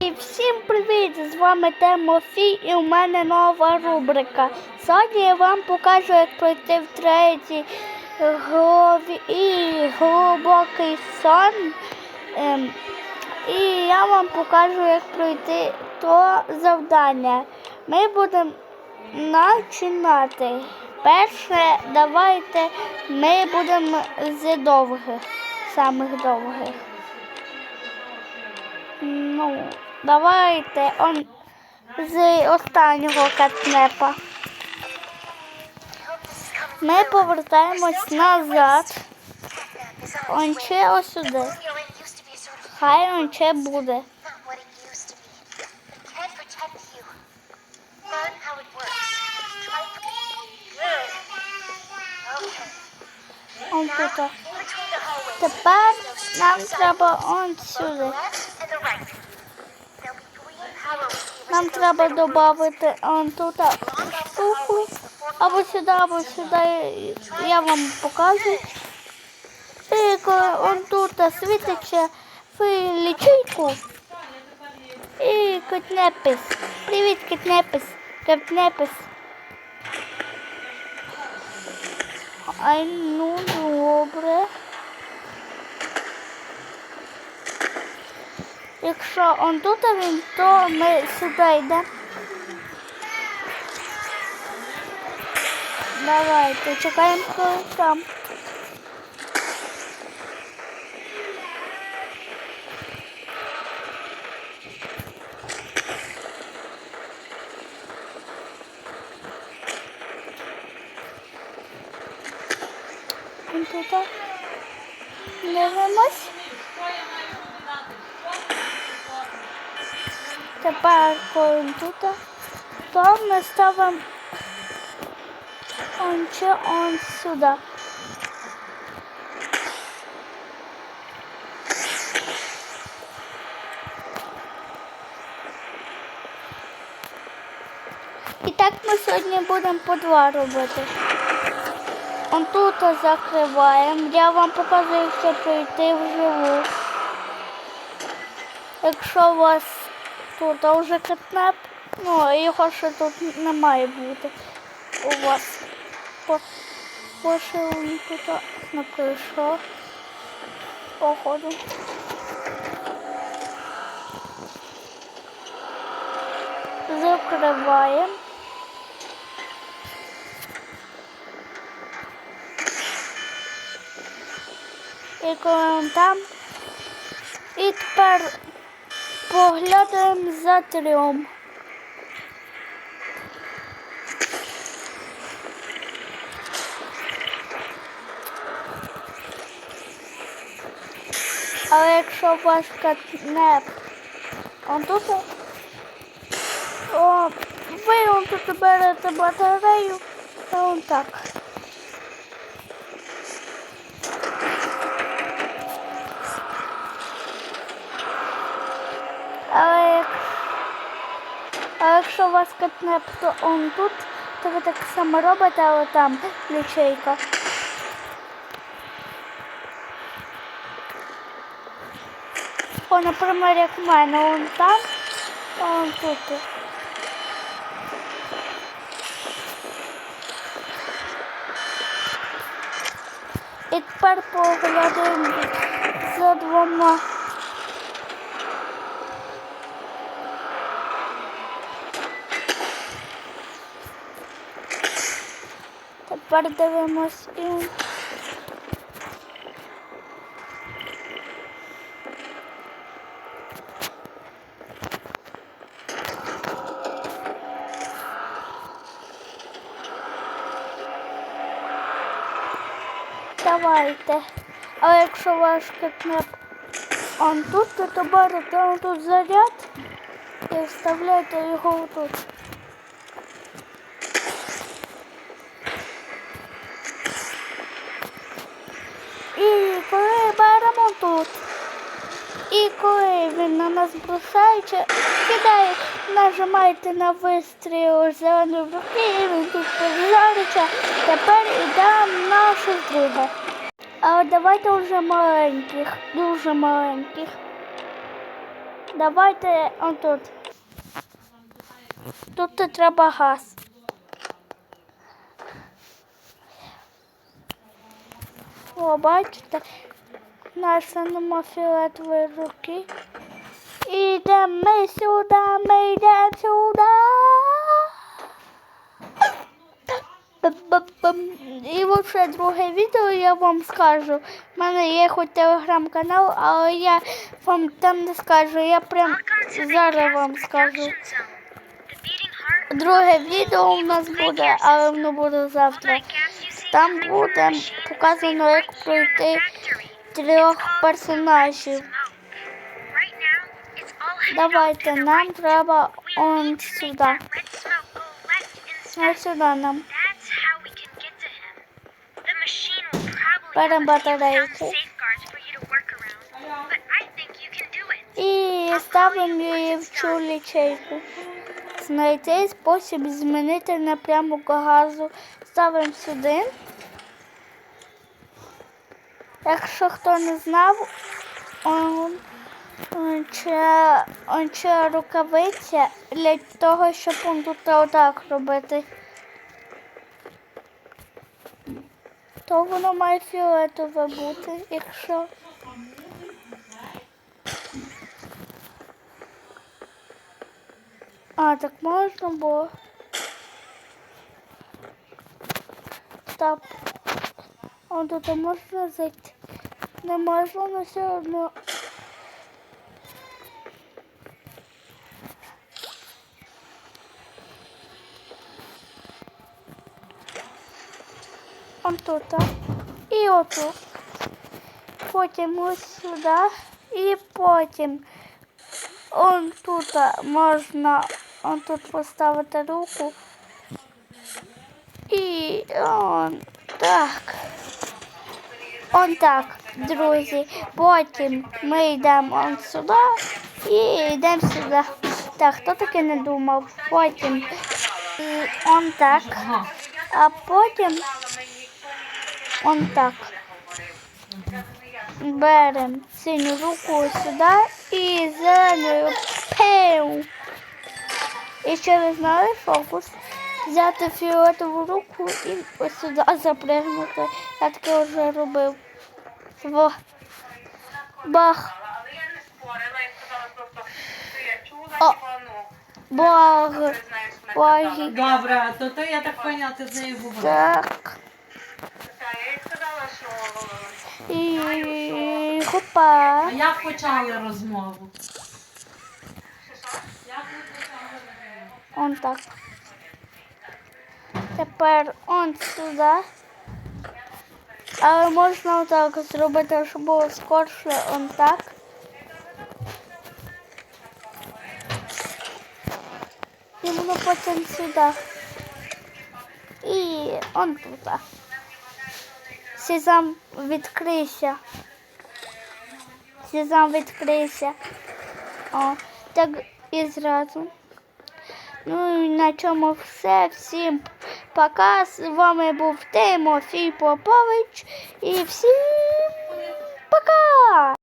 І всім привіт! З вами Тимофій і у мене нова рубрика. Сьогодні я вам покажу, як пройти в третій голові і глибокий сон. Ем, і я вам покажу, як пройти то завдання. Ми будемо починати. Перше, давайте ми будемо з довгих, самих довгих. Ну, давайте он з останнього катнепа. Ми повертаємось назад. Он ще ось сюди. Хай он ще буде. Тепер нам треба он сюди. Нам треба додати он тут штуку. Або сюди, або сюди. Я вам покажу. І коли он тут світиться в лічильку. І котнепис. Привіт, котнепис. Котнепис. Ай, ну добре. Якщо он тут він, то ми сюди йдемо. Давайте чекаємо коли там. Дивимось. Тепер коли тут, то ми ставимо он чи он сюди. І так ми сьогодні будемо по два робити. Он тут закриваємо. Я вам показую, як це пройти вживу. Якщо у вас тут вже катнеп, ну його ще тут не має бути у вас. По, по що він тут не прийшов. Походу. Закриваємо. І коли там. І тепер поглядаємо за трьом. Але якщо вас катнеп, он тут, о, ви он тут берете батарею, та он так. Але, як, а якщо у вас катнеп, то он тут, то ви так само робите, але там ячейка. О, наприклад, як в мене, он там, а он тут. І тепер поглядаємо за двома. Тепер дивимось і. Давайте. А якщо ваш катнеп он тут, то берете он тут заряд і вставляєте його тут. І коли беремо тут, і він на нас бросаючи, кидає, нажимаєте на вистріл зеленої руки, і він тут пожариться. Тепер йдемо на друге. А давайте вже маленьких, дуже маленьких. Давайте отут. Тут треба газ. О, бачите, наша нема фіолетової руки. Ідемо ми сюди, ми йдемо сюди. І ще друге відео я вам скажу. У мене є хоч телеграм-канал, але я вам там не скажу. Я прям зараз вам скажу. Друге відео у нас буде, але воно буде завтра. Там буде показано, як пройти трьох персонажів. Давайте, нам треба он сюди. Ось сюди нам. Беремо батарейку. І ставимо її в цю лічейку. Знайти спосіб змінити напрямок газу. Ставимо сюди. Якщо хто не знав, он, он, це, це рукавиця для того, щоб он тут отак робити. То воно має фіолетове бути, якщо. А, так можна було. Стоп. А тут можна зайти? Не можна, але все одно. Он тут. а. І отут. Потім ось сюди. І потім он тут а, можна он тут поставити руку. І он так. Он так, Друзі. Потім ми йдемо он сюди і йдемо сюди. Так, хто таки не думав? Потім і он так. А потім он так. Беремо синю руку сюди і зеленою пив. І ще ви знали фокус? Взяти фіолетову руку і ось сюди запригнути. Я таке вже робив. Во. Бах. Але я не спорила сказала просто, що чула, Баги. Добре, то то я так поняла, ти з нею говорила. Так. Та я їй сказала, що І хопа. А як розмову? Почали розмову? Он так. Тепер он сюди. Але можна отак зробити, щоб було скорше, он так. І воно потім сюди. І он тут. Сезам відкрийся. Сезам відкрийся. О, так і зразу. Ну і на цьому все. Всім пока. З вами був Тимофій Попович. І всім пока!